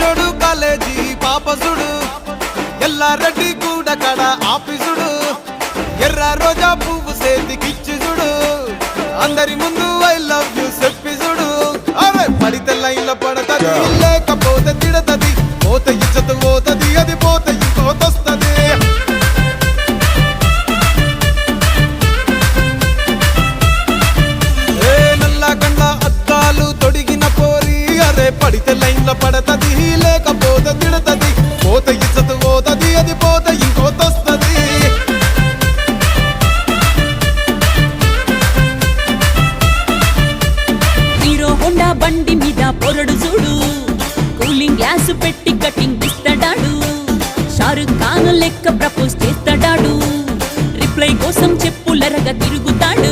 జోడు కాలేజీ పాపసుడు. ఎల్లారెడ్డి గూడ కడ ఆఫీసుడు. ఎర్ర రోజా పువ్వు సేతికిచ్చి చూడు అందరి ముందు ఐ లవ్ యూ చెప్పి చూడు అరే పడితే లైన్ల పడతది. హోండా బండి మీద పొరడు చూడు. కూలింగ్ గ్లాస్ పెట్టి కటింగ్ ఇస్తాడాడు. షారుఖ్ ఖాన్ లెక్క ప్రపోజ్ చేస్తాడాడు. రిప్లై కోసం చెప్పులరగా తిరుగుతాడు.